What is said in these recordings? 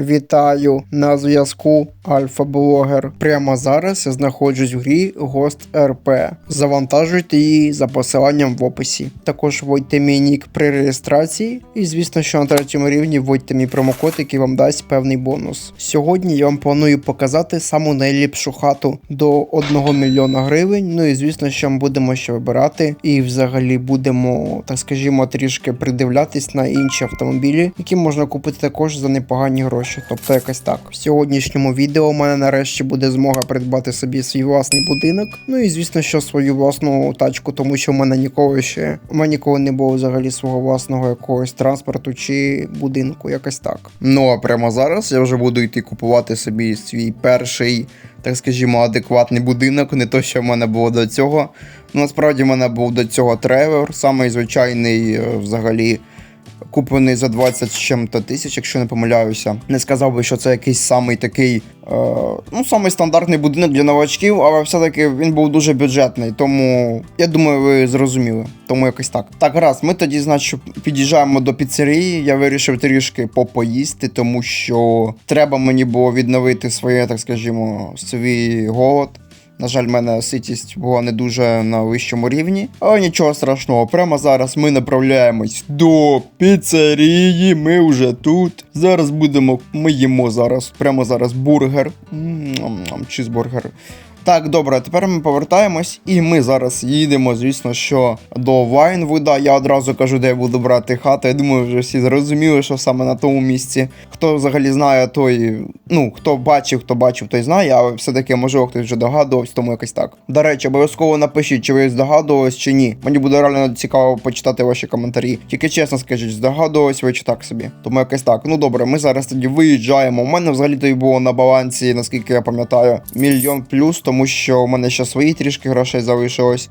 Вітаю на зв'язку Альфа-блогер. Прямо зараз я знаходжусь в грі Ghost RP. Завантажуйте її за посиланням в описі. Також вводьте мій нік при реєстрації, і звісно, що на третьому рівні вводьте мій промокод, який вам дасть певний бонус. Сьогодні я вам планую показати саму найліпшу хату до 1 мільйона гривень. Ну і звісно, що ми будемо ще вибирати, і взагалі будемо, так скажімо, трішки придивлятись на інші автомобілі, які можна купити також за непогані гроші. Тобто якось так. В сьогоднішньому відео у мене нарешті буде змога придбати собі свій власний будинок. Ну і звісно, що свою власну тачку, тому що в мене ніколи ще у мене ніколи не було взагалі свого власного якогось транспорту чи будинку, якось так. Ну а прямо зараз я вже буду йти купувати собі свій перший, так скажімо, адекватний будинок, не то, що в мене було до цього. Ну, насправді в мене був до цього тревер, самий звичайний е, взагалі. Куплений за 20 з чим-то тисяч, якщо не помиляюся. Не сказав би, що це якийсь самий такий, е, ну, самий стандартний будинок для новачків, але все-таки він був дуже бюджетний. Тому я думаю, ви зрозуміли. Тому якось так. Так, раз, ми тоді, значить, під'їжджаємо до піцерії. Я вирішив трішки попоїсти, тому що треба мені було відновити своє, так скажімо, свій голод. На жаль, в мене ситість була не дуже на вищому рівні, але нічого страшного. Прямо зараз ми направляємось до піцерії. Ми вже тут. Зараз будемо. Ми їмо зараз. Прямо зараз бургер. М-м-м, Чізбургер. Так, добре, тепер ми повертаємось, і ми зараз їдемо, звісно, що до Вайнвуда. Я одразу кажу, де я буду брати хату. Я думаю, вже всі зрозуміли, що саме на тому місці. Хто взагалі знає, той, ну, хто бачив, хто бачив, той знає, але все-таки, можливо, хтось вже догадувався, тому якось так. До речі, обов'язково напишіть, чи ви здогадувались, чи ні. Мені буде реально цікаво почитати ваші коментарі. Тільки чесно скажіть, здогадувались ви чи так собі. Тому якось так. Ну добре, ми зараз тоді виїжджаємо. У мене взагалі тоді було на балансі, наскільки я пам'ятаю, мільйон плюс тому що в мене ще свої трішки грошей залишилось.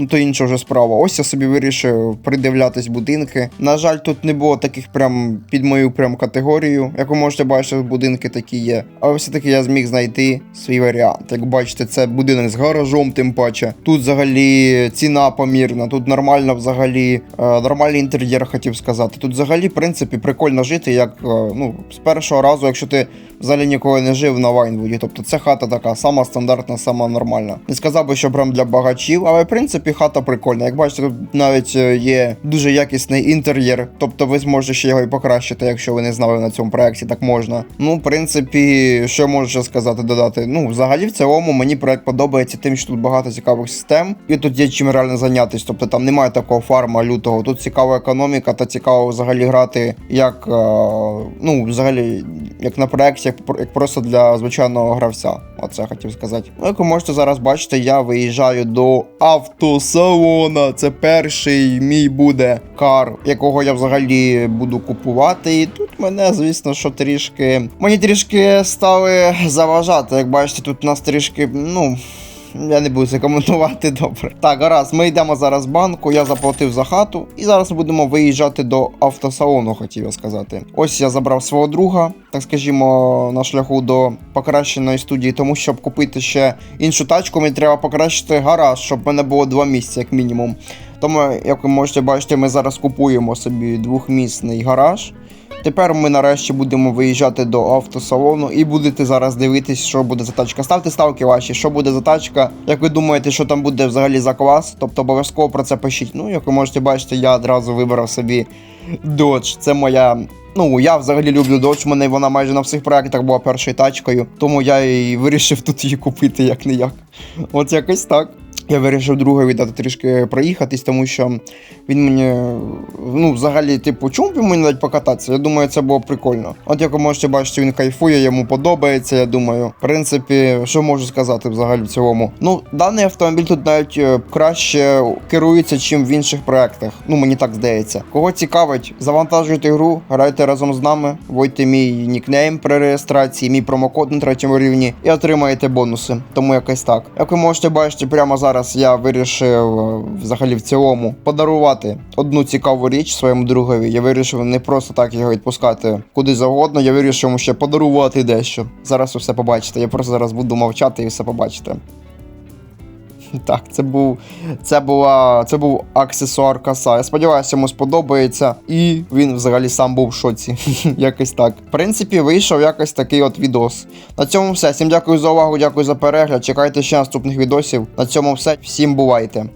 Ну, то інша вже справа. Ось я собі вирішив придивлятись будинки. На жаль, тут не було таких прям під мою прям категорію. Як ви можете бачити, будинки такі є. Але все-таки я зміг знайти свій варіант. Як бачите, це будинок з гаражом, тим паче. Тут взагалі ціна помірна, тут нормально взагалі, е, нормальний інтер'єр хотів сказати. Тут взагалі, в принципі, прикольно жити, як е, ну, з першого разу, якщо ти взагалі ніколи не жив на Вайнвуді. Тобто це хата така сама стандартна, сама нормальна. Не сказав би, що прям для багачів, але в принципі хата прикольна. Як бачите, тут навіть е, є дуже якісний інтер'єр, тобто ви зможете ще його і покращити, якщо ви не знали на цьому проєкті, так можна. Ну, в принципі, що можу сказати, додати. Ну, взагалі, в цілому мені проект подобається тим, що тут багато цікавих систем, і тут є чим реально зайнятися. Тобто там немає такого фарма лютого. Тут цікава економіка та цікаво взагалі грати, як е, ну, взагалі, як на проєкті, як, просто для звичайного гравця. Оце я хотів сказати. Ну, як ви можете зараз бачити, я виїжджаю до автосалона. Це перший мій буде кар, якого я взагалі буду купувати. І тут мене, звісно, що трішки. Мені трішки стали заважати. Як бачите, тут у нас трішки, ну. Я не буду це коментувати добре. Так, гаразд, ми йдемо зараз в банку, я заплатив за хату, і зараз будемо виїжджати до автосалону, хотів я сказати. Ось я забрав свого друга, так скажімо, на шляху до покращеної студії, тому щоб купити ще іншу тачку, мені треба покращити гараж, щоб в мене було два місця, як мінімум. Тому, як ви можете бачити, ми зараз купуємо собі двохмісний гараж. Тепер ми нарешті будемо виїжджати до автосалону і будете зараз дивитись, що буде за тачка. Ставте ставки ваші, що буде за тачка. Як ви думаєте, що там буде взагалі за клас? Тобто обов'язково про це пишіть. Ну, як ви можете бачити, я одразу вибрав собі Dodge. Це моя. Ну, я взагалі люблю Dodge, в мене вона майже на всіх проєктах була першою тачкою, тому я і вирішив тут її купити як не як. От якось так. Я вирішив друге віддати трішки проїхатись, тому що він мені, ну, взагалі, типу, чому б йому не дати покататися? Я думаю, це було прикольно. От як ви можете бачити, він кайфує, йому подобається, я думаю. В принципі, що можу сказати взагалі в цілому. Ну, даний автомобіль тут навіть е, краще керується, чим в інших проектах. Ну, мені так здається. Кого цікавить, завантажуйте гру, грайте разом з нами, вводьте мій нікнейм при реєстрації, мій промокод на третьому рівні і отримаєте бонуси. Тому якось так. Як ви можете бачити, прямо зараз я вирішив е, взагалі в цілому подарувати одну цікаву річ своєму другові. Я вирішив не просто так його відпускати куди завгодно. Я вирішив йому ще подарувати дещо. Зараз ви все побачите. Я просто зараз буду мовчати і все побачите. Так, це був. Це була. Це був аксесуар коса. Я сподіваюся, йому сподобається. І він взагалі сам був в шоці. якось так. В принципі, вийшов якось такий от відос. На цьому все. Всім дякую за увагу, дякую за перегляд. Чекайте ще наступних відосів. На цьому все. Всім бувайте.